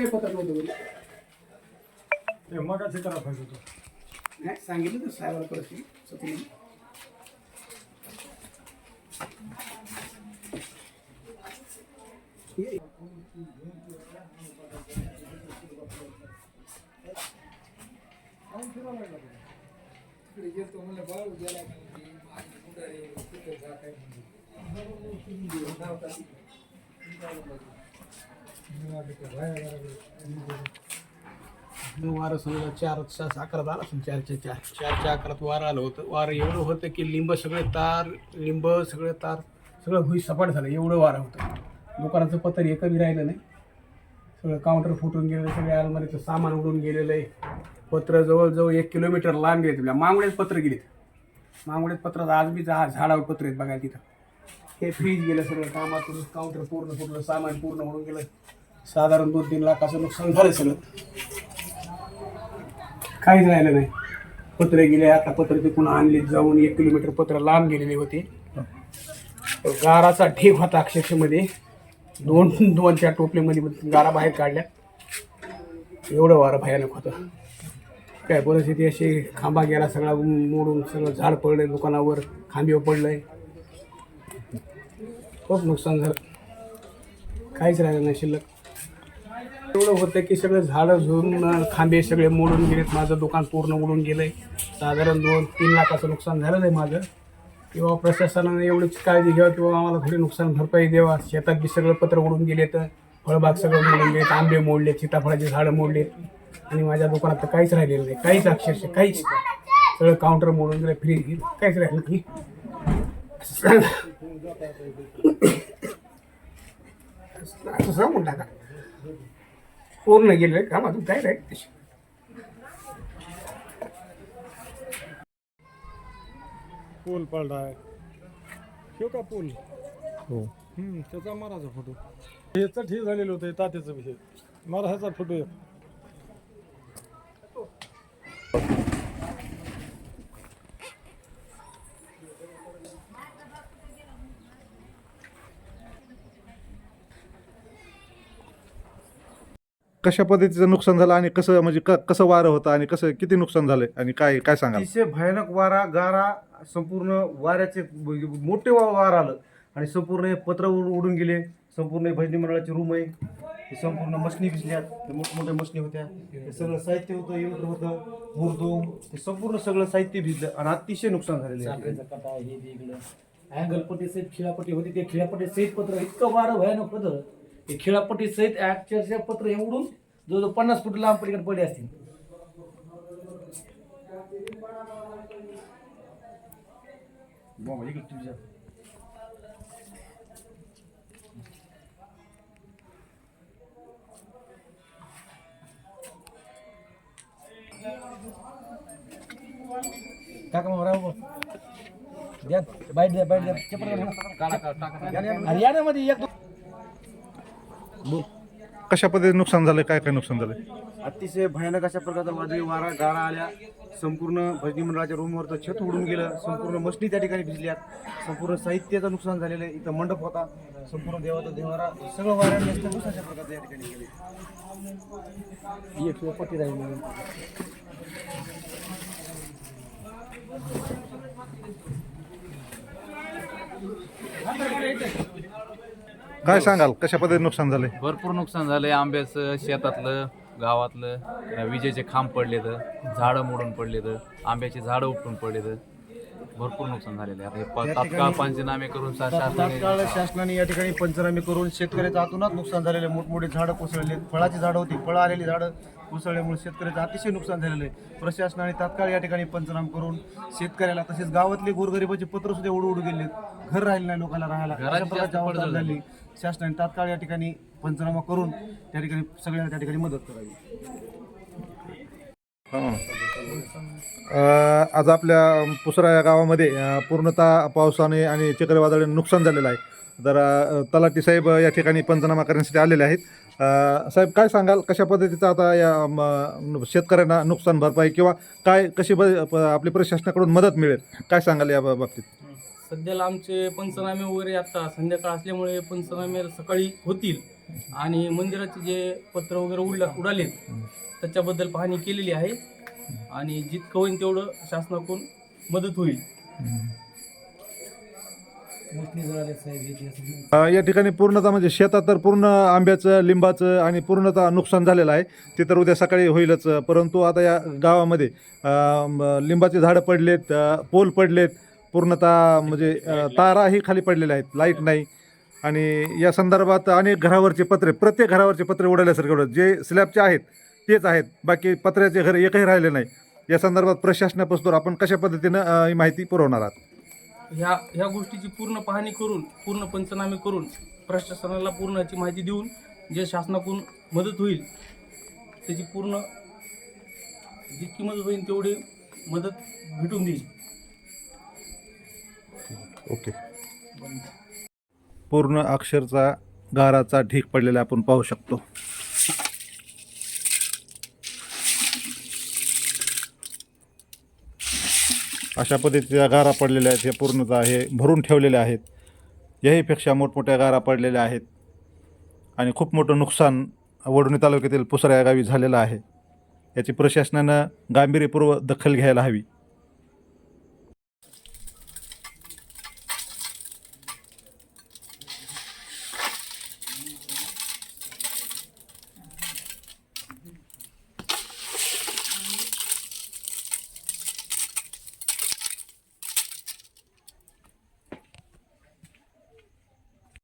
एकही पत्र नव्हतं घरी. मगाचे करा पाहिजे होतं नाही सांगितलं तर साहेबाला परिस्थिती सचिन वारं समजा चार तास अकरात आला असेल चारच्या चार चारच्या अकरात वारं आलं होतं. वारं एवढं होतं की लिंब सगळे तार लिंब सगळे तार सगळं भुई सपाट झालं. एवढं वारं होतं. दुकानाचं पत्र एकही राहिलं नाही. सगळं काउंटर फुटून गेलेलं सगळे अलमारीचं सामान उडून गेलेलं आहे. पत्र जवळजवळ एक किलोमीटर लांब गेले तुला मांगडेच पत्र गेलेत. मांगडेच पत्रात आज बी जा झाडावर पत्र आहेत बघा तिथं. हे फ्रीज गेलं सगळं. कामातून काउंटर पूर्ण फुटलं सामान पूर्ण होऊन गेलं. साधारण दोन तीन लाखाचं नुकसान झालं सगळं काहीच राहिलं नाही. पत्रे गेले आता पत्र पुन्हा आणले जाऊन एक किलोमीटर पत्र लांब गेलेले होते. गाराचा ढेप होता अक्षरशमध्ये दोन दोन चार टोपलीमध्ये गारा बाहेर काढल्या. एवढं वारं भयानक होतं. काय परिस्थिती अशी खांबा गेला सगळा मोडून सगळं झाड पडलंय दुकानावर खांबीवर पडलंय. खूप नुकसान झालं. काहीच राहिलं नाही शिल्लक. एवढं होतं की सगळं झाडं झुरून खांबे सगळे मोडून गेलेत. माझं दुकान पूर्ण उडून गेलंय. साधारण दोन तीन लाखाचं नुकसान झालेलं आहे माझं. किंवा प्रशासनाने एवढीच काळजी घ्यावी किंवा आम्हाला थोडी नुकसान भरपाई द्यावा. शेतात बी सगळं पत्र उडून गेले तर फळबाग सगळं मोडून गेलेत. आंबे मोडलेत सीताफळाचे झाडं मोडले आणि माझ्या दुकानात तर काहीच राहिलेलं नाही. काहीच अक्षरशः काहीच सगळं काउंटर मोडून गेलं फ्रीज काहीच राहिलं नाही. असं सांगून टाका. पूर्ण गेले कामातून काय राहील पूल पडला आहे. ठेव का पूल? हो. हम्म, त्याचा माराचा फोटो. ह्याचं ठीक झालेलं होतं तात्याचं विषय मारा ह्याचा फोटो कशा पद्धतीचं नुकसान झालं आणि कसं म्हणजे क- कसं वारं होतं आणि कसं किती नुकसान झालंय आणि काय काय सांगाल? अतिशय भयानक वारा गारा संपूर्ण वाऱ्याचे ब- मोठे वा- वार आलं. आणि संपूर्ण हे पत्र उड- उडून गेले. संपूर्ण हे भजनी मंडळाचे रूम आहे. हे संपूर्ण मशनी भिजल्यात. हे मोठमोठ्या मशनी होत्या. हे सगळं साहित्य होतं यंत्र होतं मुर्दो. हे संपूर्ण सगळं साहित्य भिजलं आणि अतिशय नुकसान झालेलं आहे. साखरेचा कटा हे अँगलपट्टी सहित खिळापट्टी होती. ते खिळापट्टी सहित पत्र इतकं वारं भयानक होतं. ते खिळापट्टी सहित अक्षरशः पत्र हे उडून जवळजवळ पन्नास फूट लांब पलीकडे पडले असतील. टाका मग राहू द्या बाईट द्या बाईट द्या. चपल हरियाणामध्ये एक कशा पद्धतीने नुकसान झालं काय काय नुकसान झालं अतिशय भयानक अशा प्रकारचा वादळी वारा गारा आल्या. संपूर्ण भजनी मंडळाच्या रूमवरचं छत उडून गेलं. संपूर्ण मशनी त्या ठिकाणी भिजल्यात. संपूर्ण साहित्याचं नुकसान झालेलं आहे. इथं मंडप होता. संपूर्ण देवाचा देवारा सगळं वाऱ्याने असतं अशा प्रकारचं या ठिकाणी गेले एक पट्टी राहिली काय सांगाल? कशा पद्धतीने नुकसान झालंय? भरपूर नुकसान झालंय. आंब्याचं शेतातलं गावातलं विजेचे खांब पडलेत झाडं मोडून पडलेत आंब्याची झाडं उपटून पडलेत. भरपूर नुकसान झालेलं आहे. आता हे प- तात्काळ पंचनामे करून सा- शासनाने तात्काळ शासनाने या ठिकाणी पंचनामे करून शेतकऱ्याचं आतूनात नुकसान झालेलं आहे. मोठमोठे झाडं कोसळले फळाची झाडं होती. फळं आलेली झाडं कोसळल्यामुळे शेतकऱ्याचं अतिशय नुकसान झालेलं आहे. प्रशासनाने तात्काळ या ठिकाणी पंचनामे करून शेतकऱ्याला तसेच गावातले गोरगरिबाचे पत्र सुद्धा उडू उडू गेले घर राहिले नाही लोकांना राहायला. अशा प्रकारची अवस्था झाली. शासनाने तात्काळ या ठिकाणी पंचनामा करून त्या ठिकाणी सगळ्यांना त्या ठिकाणी मदत करावी. आज आपल्या पुसरा या गावामध्ये पूर्णतः पावसाने आणि चक्रीवादळाने नुकसान झालेलं आहे. तर अं, तलाठी साहेब या ठिकाणी पंचनामा करण्यासाठी आलेले आहेत. साहेब काय सांगाल? कशा पद्धतीचं आता या शेतकऱ्यांना नुकसान भरपाई किंवा काय कशी ब आपली प्रशासनाकडून मदत मिळेल? काय सांगाल या बाबतीत? सध्याला आमचे पंचनामे वगैरे आता संध्याकाळ असल्यामुळे पंचनामे सकाळी होतील. आणि मंदिराचे जे पत्र वगैरे उडला उडालेत त्याच्याबद्दल पाहणी केलेली आहे. आणि जितकं होईल तेवढं शासनाकडून मदत होईल. या ठिकाणी पूर्णतः म्हणजे शेतात तर पूर्ण आंब्याचं लिंबाचं आणि पूर्णतः नुकसान झालेलं आहे. ते तर उद्या सकाळी होईलच. परंतु आता या गावामध्ये लिंबाचे झाडं पडलेत पोल पडलेत. पूर्णतः म्हणजे ताराही खाली पडलेल्या आहेत. लाइट नाही. आणि या संदर्भात अनेक घरावरचे पत्रे प्रत्येक घरावरचे पत्रे उडाल्यासारखे उडत जे स्लॅबचे आहेत तेच आहेत. बाकी पत्र्याचे घर एकही राहिले नाही. या संदर्भात प्रशासनापासून आपण कशा पद्धतीनं ही माहिती पुरवणार आहात? ह्या ह्या गोष्टीची पूर्ण पाहणी करून पूर्ण पंचनामे करून प्रशासनाला पूर्ण याची माहिती देऊन जे शासनाकडून मदत होईल त्याची पूर्ण जितकी मदत होईल तेवढी मदत भेटून देईल. ओके. पूर्ण अक्षरचा गाराचा ढीक पडलेला आपण पाहू शकतो. अशा पद्धतीच्या गारा पडलेल्या आहेत हे पूर्णतः हे भरून ठेवलेले आहेत. याहीपेक्षा मोठमोठ्या गारा पडलेल्या आहेत आणि खूप मोठं नुकसान वडोणी तालुक्यातील पुसरा या गावी झालेलं आहे. याची प्रशासनानं गांभीर्यपूर्व दखल घ्यायला हवी.